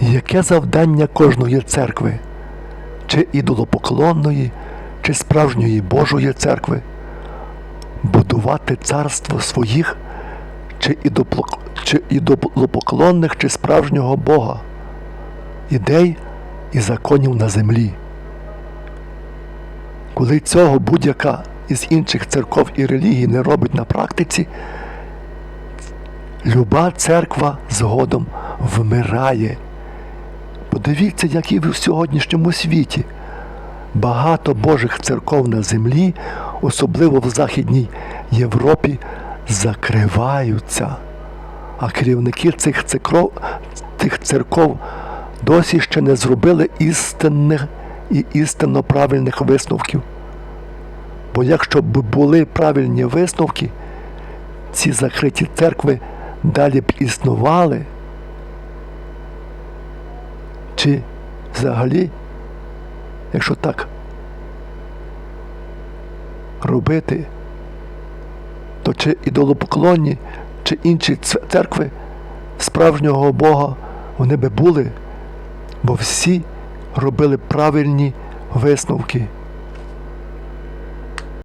Яке завдання кожної церкви, чи ідолопоклонної, чи справжньої Божої церкви? Будувати царство своїх, чи, ідолопоклонних, чи справжнього Бога, ідей і законів на землі. Коли цього будь-яка із інших церков і релігій не робить на практиці, люба церква згодом вмирає. Подивіться, як і в сьогоднішньому світі. Багато Божих церков на землі, особливо в Західній Європі, закриваються. А керівники цих церков, цих церков досі ще не зробили істинних і істинно правильних висновків. Бо якщо б були правильні висновки, ці закриті церкви далі б існували. Чи взагалі, якщо так робити, то чи ідолопоклонні, чи інші церкви справжнього Бога вони би були, бо всі робили правильні висновки.